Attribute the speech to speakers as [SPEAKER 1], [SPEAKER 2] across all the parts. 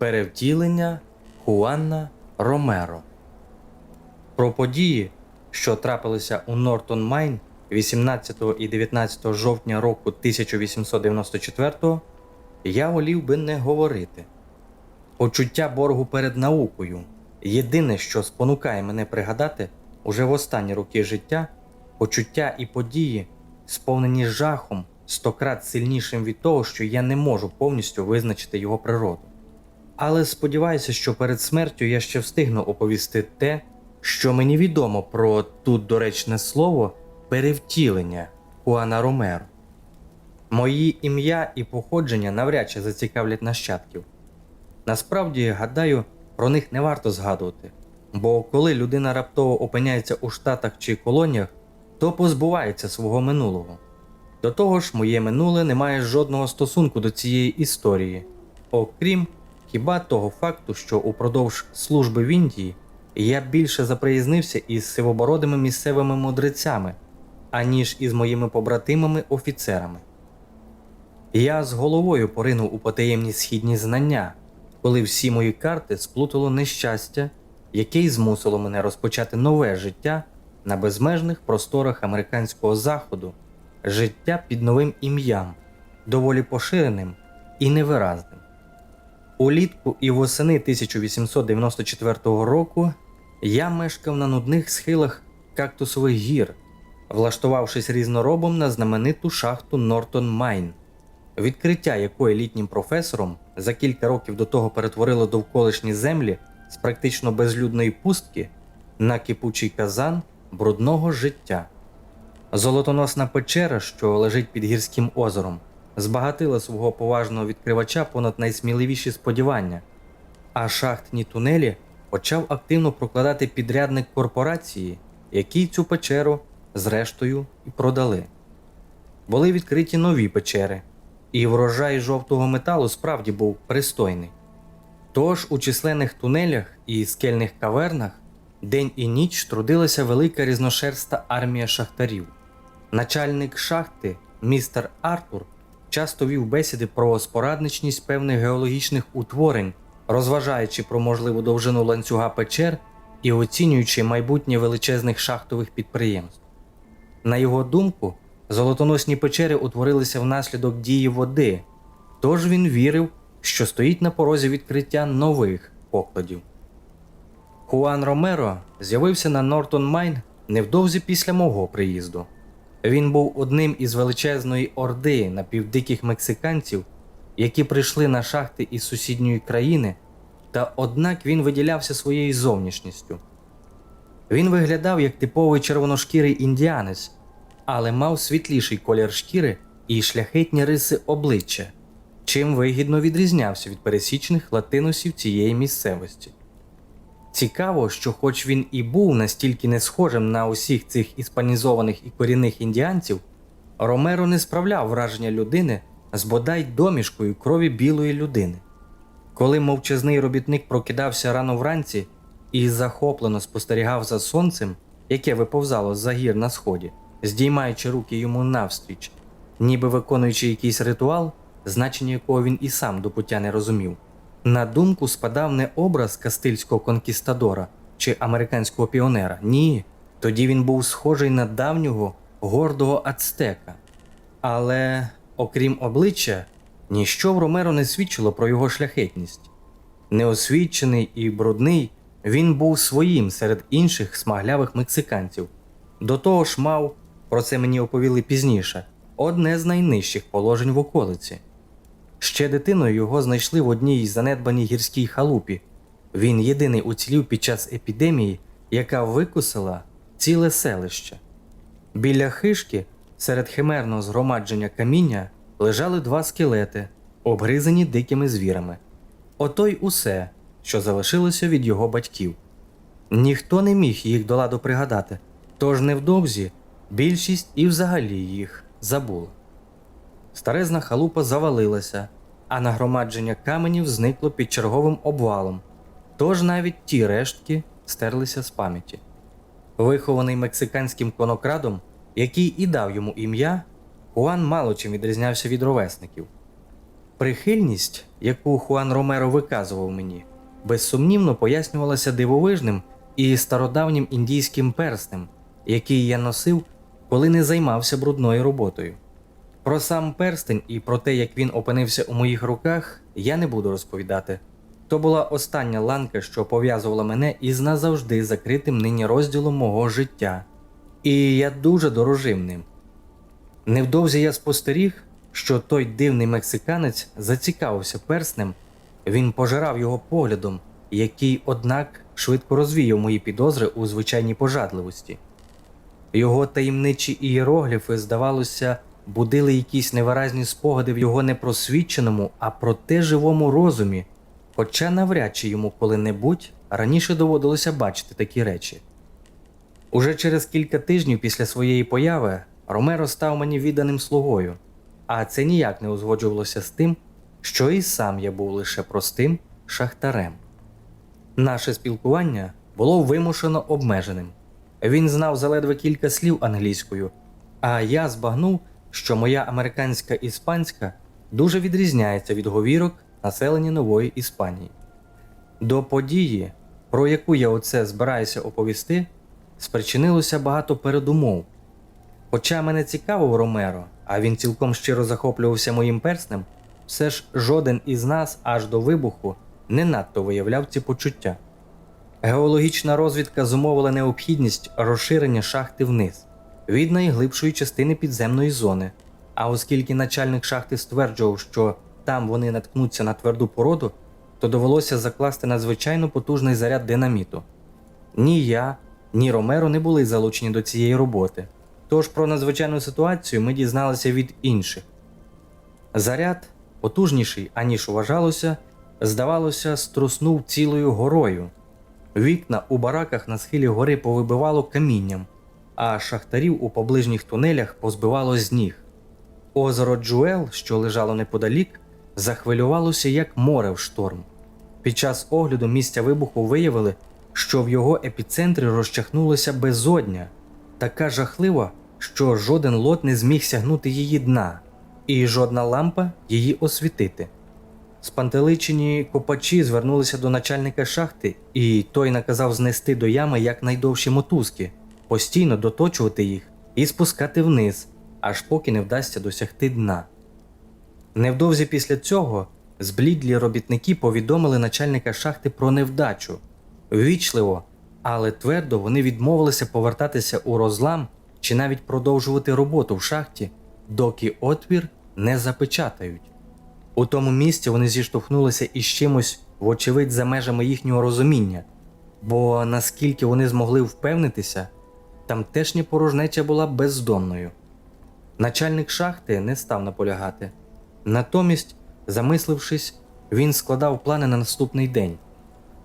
[SPEAKER 1] Перевтілення Хуанна Ромеро. Про події, що трапилися у Нортон Майн 18 і 19 жовтня року 1894, я волів би не говорити. Почуття боргу перед наукою єдине, що спонукає мене пригадати уже в останні роки життя, почуття і події, сповнені жахом, стократ сильнішим від того, що я не можу повністю визначити його природу. Але сподіваюся, що перед смертю я ще встигну оповісти те, що мені відомо про тут доречне слово перевтілення Хуана Ромеро. Мої ім'я і походження навряд чи зацікавлять нащадків. Насправді, гадаю, про них не варто згадувати, бо коли людина раптово опиняється у штатах чи колоніях, то позбувається свого минулого. До того ж, моє минуле не має жодного стосунку до цієї історії, окрім хіба того факту, що упродовж служби в Індії я більше заприязнився із сивобородими місцевими мудрецями, аніж із моїми побратимами офіцерами. Я з головою поринув у потаємні східні знання, коли всі мої карти сплутало нещастя, яке й змусило мене розпочати нове життя на безмежних просторах американського заходу, життя під новим ім'ям, доволі поширеним і невиразним. Улітку і восени 1894 року я мешкав на нудних схилах кактусових гір, влаштувавшись різноробом на знамениту шахту Нортон Майн, відкриття якої літнім професором за кілька років до того перетворило довколишні землі з практично безлюдної пустки на кипучий казан брудного життя. Золотоносна печера, що лежить під гірським озером, збагатила свого поважного відкривача понад найсміливіші сподівання, а шахтні тунелі почав активно прокладати підрядник корпорації, який цю печеру зрештою і продали. Були відкриті нові печери, і врожай жовтого металу справді був пристойний. Тож у численних тунелях і скельних кавернах день і ніч трудилася велика різношерста армія шахтарів. Начальник шахти, містер Артур, часто вів бесіди про спорадничність певних геологічних утворень, розважаючи про можливу довжину ланцюга печер і оцінюючи майбутнє величезних шахтових підприємств. На його думку, золотоносні печери утворилися внаслідок дії води, тож він вірив, що стоїть на порозі відкриття нових покладів. Хуан Ромеро з'явився на Нортон Майн невдовзі після мого приїзду. Він був одним із величезної орди напівдиких мексиканців, які прийшли на шахти із сусідньої країни, та однак він виділявся своєю зовнішністю. Він виглядав як типовий червоношкірий індіанець, але мав світліший колір шкіри і шляхетні риси обличчя, чим вигідно відрізнявся від пересічних латиносів цієї місцевості. Цікаво, що, хоч він і був настільки не схожим на усіх цих іспанізованих і корінних індіанців, Ромеро не справляв враження людини з бодай домішкою крові білої людини. Коли мовчазний робітник прокидався рано вранці і захоплено спостерігав за сонцем, яке виповзало з-за гір на сході, здіймаючи руки йому навстріч, ніби виконуючи якийсь ритуал, значення якого він і сам до пуття не розумів. На думку спадав не образ кастильського конкістадора чи американського піонера. Ні, тоді він був схожий на давнього гордого ацтека. Але, окрім обличчя, ніщо в Ромеро не свідчило про його шляхетність. Неосвічений і брудний, він був своїм серед інших смаглявих мексиканців. До того ж мав, про це мені оповіли пізніше, одне з найнижчих положень в околиці. Ще дитиною його знайшли в одній занедбаній гірській халупі. Він єдиний уцілів під час епідемії, яка викусила ціле селище. Біля хишки, серед химерного згромадження каміння, лежали два скелети, обгризані дикими звірами. Ото й усе, що залишилося від його батьків. Ніхто не міг їх до ладу пригадати, тож невдовзі більшість і взагалі їх забула. Старезна халупа завалилася, а нагромадження каменів зникло під черговим обвалом, тож навіть ті рештки стерлися з пам'яті. Вихований мексиканським конокрадом, який і дав йому ім'я, Хуан мало чим відрізнявся від ровесників. Прихильність, яку Хуан Ромеро виказував мені, безсумнівно пояснювалася дивовижним і стародавнім індійським перснем, який я носив, коли не займався брудною роботою. Про сам перстень і про те, як він опинився у моїх руках, я не буду розповідати. То була остання ланка, що пов'язувала мене із назавжди закритим нині розділом мого життя, і я дуже дорожив ним. Невдовзі я спостеріг, що той дивний мексиканець зацікавився перснем, він пожирав його поглядом, який, однак, швидко розвіяв мої підозри у звичайній пожадливості. Його таємничі ієрогліфи, здавалося, будили якісь невиразні спогади в його непросвіченому, а проте живому розумі, хоча навряд чи йому коли-небудь раніше доводилося бачити такі речі. Уже через кілька тижнів після своєї появи Ромеро став мені відданим слугою, а це ніяк не узгоджувалося з тим, що і сам я був лише простим шахтарем. Наше спілкування було вимушено обмеженим. Він знав заледве кілька слів англійською, а я збагнув, що моя американська іспанська дуже відрізняється від говірок населення нової Іспанії. До події, про яку я оце збираюся оповісти, спричинилося багато передумов. Хоча мене цікавив Ромеро, а він цілком щиро захоплювався моїм перснем, все ж жоден із нас аж до вибуху не надто виявляв ці почуття. Геологічна розвідка зумовила необхідність розширення шахти вниз від найглибшої частини підземної зони. А оскільки начальник шахти стверджував, що там вони наткнуться на тверду породу, то довелося закласти надзвичайно потужний заряд динаміту. Ні я, ні Ромеро не були залучені до цієї роботи. Тож про надзвичайну ситуацію ми дізналися від інших. Заряд, потужніший, аніж вважалося, здавалося, струснув цілою горою. Вікна у бараках на схилі гори повибивало камінням, а шахтарів у поближніх тунелях позбивало з ніг. Озеро Джуел, що лежало неподалік, захвилювалося як море в шторм. Під час огляду місця вибуху виявили, що в його епіцентрі розчахнулося безодня, така жахлива, що жоден лот не зміг сягнути її дна, і жодна лампа її освітити. Спантеличені копачі звернулися до начальника шахти, і той наказав знести до ями якнайдовші мотузки, постійно доточувати їх і спускати вниз, аж поки не вдасться досягти дна. Невдовзі після цього зблідлі робітники повідомили начальника шахти про невдачу. Ввічливо, але твердо вони відмовилися повертатися у розлам чи навіть продовжувати роботу в шахті, доки отвір не запечатають. У тому місці вони зіштовхнулися із чимось, вочевидь, за межами їхнього розуміння, бо наскільки вони змогли впевнитися, тамтешня порожнеча була бездонною. Начальник шахти не став наполягати. Натомість, замислившись, він складав плани на наступний день.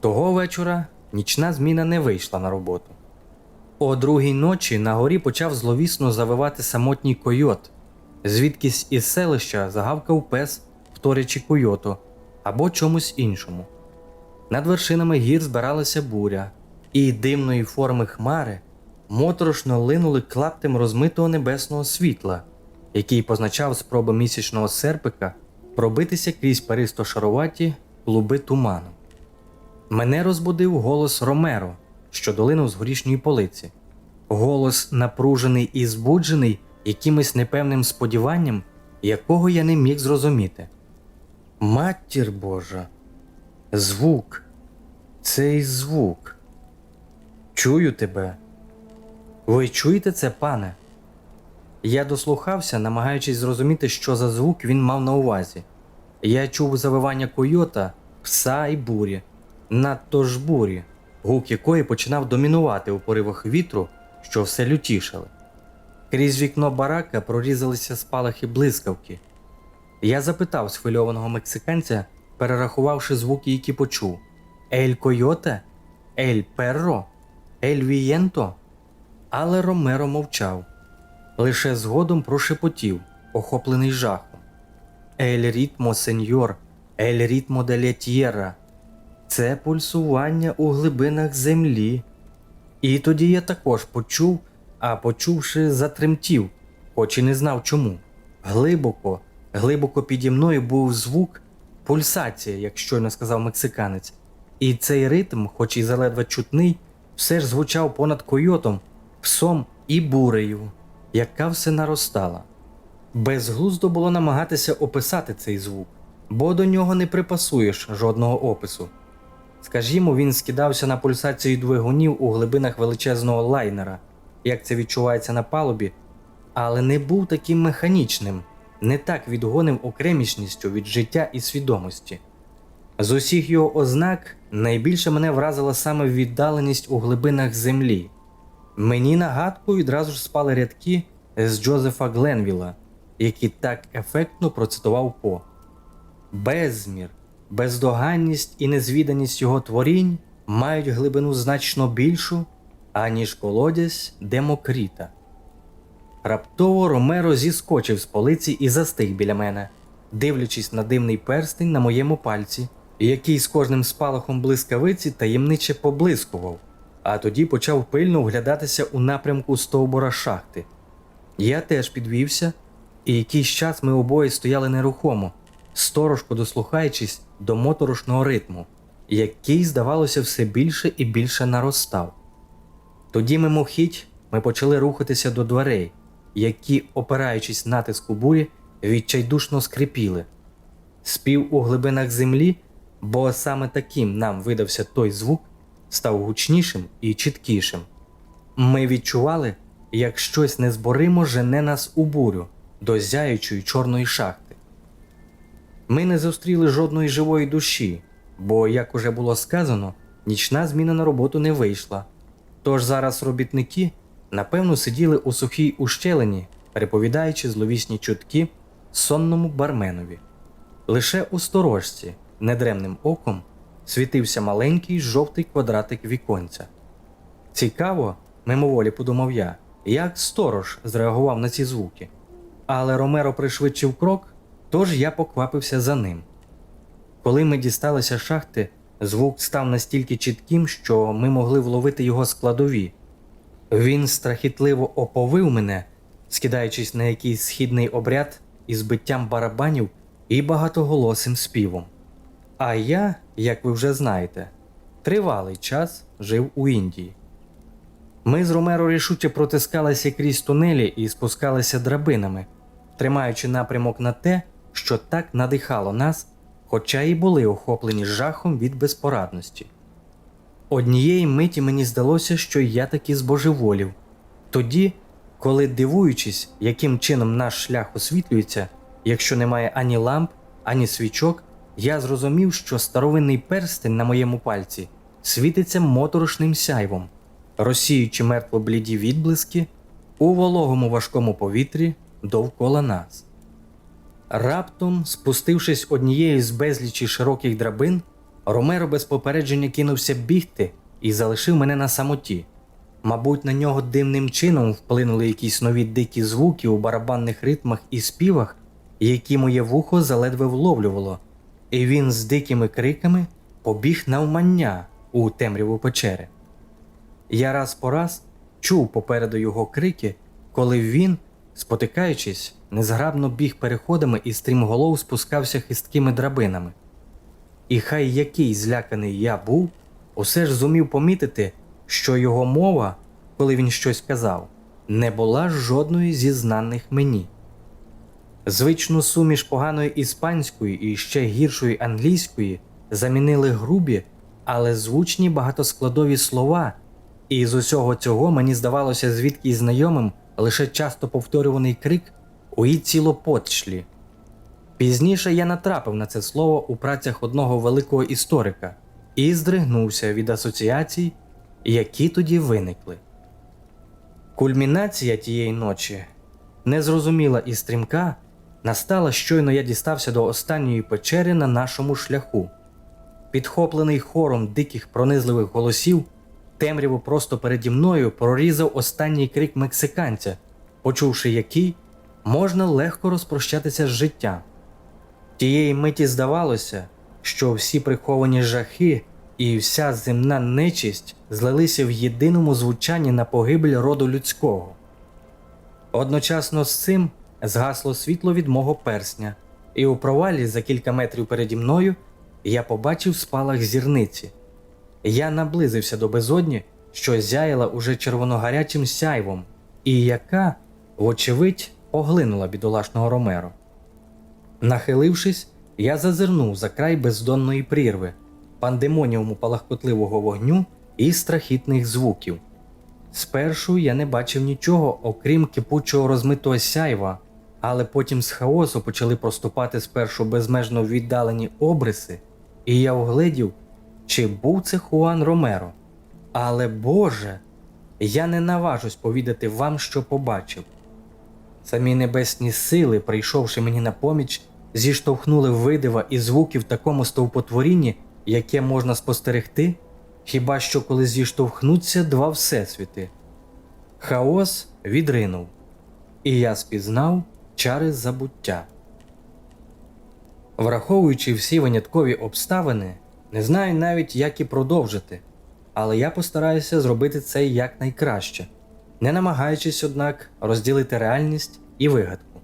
[SPEAKER 1] Того вечора нічна зміна не вийшла на роботу. О другій ночі на горі почав зловісно завивати самотній койот, звідкись із селища загавкав пес, вторячи койоту або чомусь іншому. Над вершинами гір збиралася буря, і димної форми хмари моторошно линули клаптем розмитого небесного світла, який позначав спроби місячного серпика пробитися крізь перисто-шароваті клуби туману. Мене розбудив голос Ромеро, що долинув з горішньої полиці. Голос напружений і збуджений якимось непевним сподіванням, якого я не міг зрозуміти. Матір Божа, звук, цей звук. Чую тебе. Ви чуєте це, пане? Я дослухався, намагаючись зрозуміти, що за звук він мав на увазі. Я чув завивання койота, пса і бурі, надто ж бурі, гук якої починав домінувати у поривах вітру, що все лютішали. Крізь вікно барака прорізалися спалахи блискавки. Я запитав схвильованого мексиканця, перерахувавши звуки, які почув: Ель Койоте? Ель Перро? Ель Вієнто? Але Ромеро мовчав. Лише згодом прошепотів, охоплений жахом. Ель рітмо, сеньор, ель рітмо деля т'єра. Це пульсування у глибинах землі. І тоді я також почув, а почувши, затремтів, хоч і не знав чому. Глибоко, глибоко піді мною був звук пульсація, як щойно сказав мексиканець. І цей ритм, хоч і заледве чутний, все ж звучав понад койотом, псом і бурею, яка все наростала. Безглуздо було намагатися описати цей звук, бо до нього не припасуєш жодного опису. Скажімо, він скидався на пульсацію двигунів у глибинах величезного лайнера, як це відчувається на палубі, але не був таким механічним, не так відгонив окремішністю від життя і свідомості. З усіх його ознак найбільше мене вразила саме віддаленість у глибинах землі. Мені на гадку відразу ж спали рядки з Джозефа Гленвіла, які так ефектно процитував По. Безмір, бездоганність і незвіданість його творінь мають глибину значно більшу, аніж колодязь Демокріта. Раптово Ромеро зіскочив з полиці і застиг біля мене, дивлячись на дивний перстень на моєму пальці, який з кожним спалахом блискавиці таємниче поблискував, а тоді почав пильно вглядатися у напрямку стовбура шахти. Я теж підвівся, і якийсь час ми обоє стояли нерухомо, сторожко дослухаючись до моторошного ритму, який, здавалося, все більше і більше наростав. Тоді мимохідь ми почали рухатися до дверей, які, опираючись натиску бурі, відчайдушно скрипіли. Спів у глибинах землі, бо саме таким нам видався той звук, став гучнішим і чіткішим. Ми відчували, як щось незборимо жене нас у бурю до зяючої чорної шахти. Ми не зустріли жодної живої душі, бо, як уже було сказано, нічна зміна на роботу не вийшла. Тож зараз робітники, напевно, сиділи у сухій ущелині, переповідаючи зловісні чутки сонному барменові. Лише у сторожці, недремним оком, світився маленький жовтий квадратик віконця. Цікаво, мимоволі подумав я, як сторож зреагував на ці звуки. Але Ромеро пришвидшив крок, тож я поквапився за ним. Коли ми дісталися шахти, звук став настільки чітким, що ми могли вловити його складові. Він страхітливо оповив мене, скидаючись на якийсь східний обряд із биттям барабанів і багатоголосим співом. А я, як ви вже знаєте, тривалий час жив у Індії. Ми з Ромеро рішуче протискалися крізь тунелі і спускалися драбинами, тримаючи напрямок на те, що так надихало нас, хоча й були охоплені жахом від безпорадності. Однієї миті мені здалося, що я таки збожеволів. Тоді, коли дивуючись, яким чином наш шлях освітлюється, якщо немає ані ламп, ані свічок, я зрозумів, що старовинний перстень на моєму пальці світиться моторошним сяйвом, розсіючи мертво бліді відблиски у вологому важкому повітрі довкола нас. Раптом, спустившись однією з безлічі широких драбин, Ромеро без попередження кинувся бігти і залишив мене на самоті. Мабуть, на нього дивним чином вплинули якісь нові дикі звуки у барабанних ритмах і співах, які моє вухо заледве вловлювало, і він з дикими криками побіг навмання у темряву печери. Я раз по раз чув попереду його крики, коли він, спотикаючись, незграбно біг переходами і стрімголов спускався хисткими драбинами. І хай який зляканий я був, усе ж зумів помітити, що його мова, коли він щось казав, не була жодної зі знаних мені. Звичну суміш поганої іспанської і ще гіршої англійської замінили грубі, але звучні багатоскладові слова, і з усього цього мені здавалося звідки знайомим лише часто повторюваний крик «Уїцілопотшлі». Пізніше я натрапив на це слово у працях одного великого історика і здригнувся від асоціацій, які тоді виникли. Кульмінація тієї ночі, незрозуміла і стрімка, настала щойно я дістався до останньої печери на нашому шляху. Підхоплений хором диких пронизливих голосів, темряву просто переді мною прорізав останній крик мексиканця, почувши який, можна легко розпрощатися з життям. Тієї миті здавалося, що всі приховані жахи і вся земна нечисть злилися в єдиному звучанні на погибель роду людського. Одночасно з цим згасло світло від мого персня, і у провалі за кілька метрів переді мною я побачив спалах зірниці. Я наблизився до безодні, що зяяла уже червоногарячим сяйвом, і яка, вочевидь, оглинула бідолашного Ромеро. Нахилившись, я зазирнув за край бездонної прірви, пандемоніуму палахкотливого вогню і страхітних звуків. Спершу я не бачив нічого, окрім кипучого розмитого сяйва, але потім з хаосу почали проступати спершу безмежно віддалені обриси, і я вгледів, чи був це Хуан Ромеро. Але Боже, я не наважусь повідати вам, що побачив. Самі небесні сили, прийшовши мені на поміч, зіштовхнули видива і звуки в такому стовпотворінні, яке можна спостерегти, хіба що коли зіштовхнуться два всесвіти. Хаос відринув, і я спізнав чари забуття. Враховуючи всі виняткові обставини, не знаю навіть, як і продовжити, але я постараюся зробити це якнайкраще, не намагаючись, однак, розділити реальність і вигадку.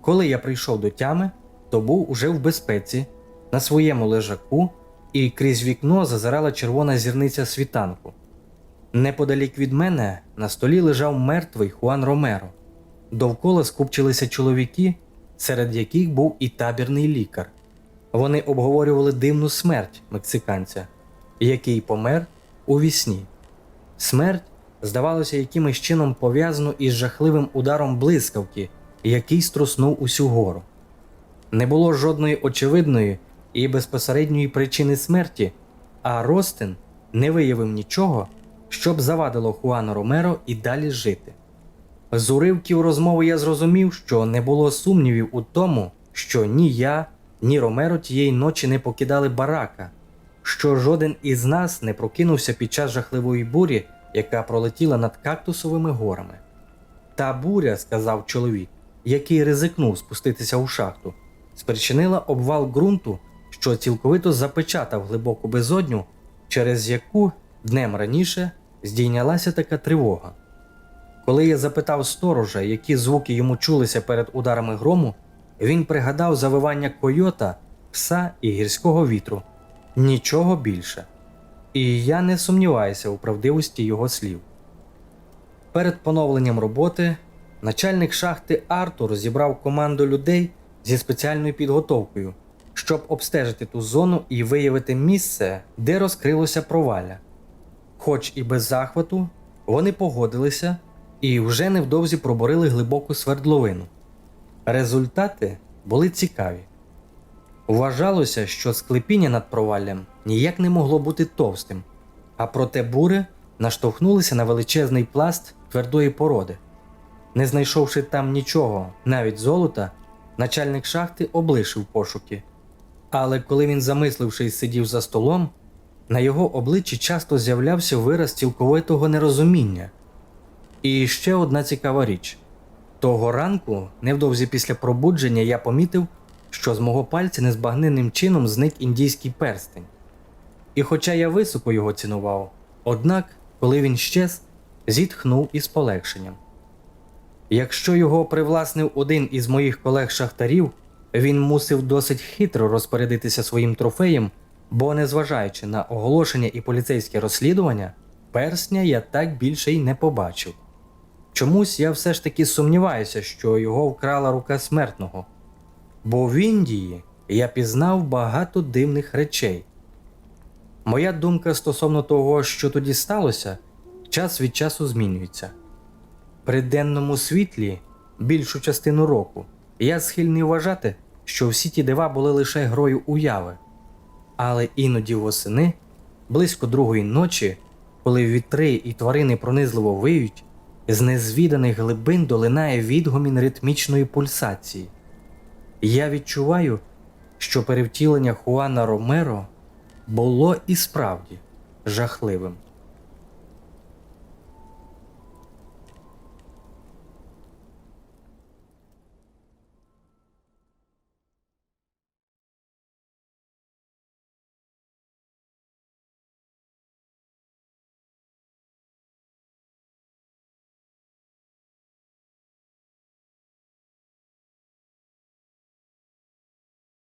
[SPEAKER 1] Коли я прийшов до тями, то був уже в безпеці, на своєму лежаку, і крізь вікно зазирала червона зірниця світанку. Неподалік від мене на столі лежав мертвий Хуан Ромеро. Довкола скупчилися чоловіки, серед яких був і табірний лікар. Вони обговорювали дивну смерть мексиканця, який помер у вісні. Смерть здавалося якимось чином пов'язану із жахливим ударом блискавки, який струснув усю гору. Не було жодної очевидної і безпосередньої причини смерті, а Ростин не виявив нічого, щоб завадило Хуану Ромеро і далі жити. З уривків розмови я зрозумів, що не було сумнівів у тому, що ні я, ні Ромеро тієї ночі не покидали барака, що жоден із нас не прокинувся під час жахливої бурі, яка пролетіла над кактусовими горами. Та буря, сказав чоловік, який ризикнув спуститися у шахту, спричинила обвал ґрунту, що цілковито запечатав глибоку безодню, через яку днем раніше здійнялася така тривога. Коли я запитав сторожа, які звуки йому чулися перед ударами грому, він пригадав завивання койота, пса і гірського вітру. Нічого більше. І я не сумніваюся у правдивості його слів. Перед поновленням роботи начальник шахти Артур зібрав команду людей зі спеціальною підготовкою, щоб обстежити ту зону і виявити місце, де розкрилося провалля. Хоч і без захвату, вони погодилися і вже невдовзі проборили глибоку свердловину. Результати були цікаві. Вважалося, що склепіння над проваллям ніяк не могло бути товстим, а проте бури наштовхнулися на величезний пласт твердої породи. Не знайшовши там нічого, навіть золота, начальник шахти облишив пошуки. Але коли він, замислившись, сидів за столом, на його обличчі часто з'являвся вираз цілковитого нерозуміння. І ще одна цікава річ: того ранку, невдовзі після пробудження, я помітив, що з мого пальця незбагненним чином зник індійський перстень. І хоча я високо його цінував, однак, коли він щез, зітхнув із полегшенням. Якщо його привласнив один із моїх колег-шахтарів, він мусив досить хитро розпорядитися своїм трофеєм, бо, незважаючи на оголошення і поліцейське розслідування, персня я так більше й не побачив. Чомусь я все ж таки сумніваюся, що його вкрала рука смертного, бо в Індії я пізнав багато дивних речей. Моя думка стосовно того, що тоді сталося, час від часу змінюється. При денному світлі більшу частину року я схильний вважати, що всі ті дива були лише грою уяви. Але іноді восени, близько другої ночі, коли вітри і тварини пронизливо виють, з незвіданих глибин долинає відгомін ритмічної пульсації. Я відчуваю, що перевтілення Хуана Ромеро було і справді жахливим.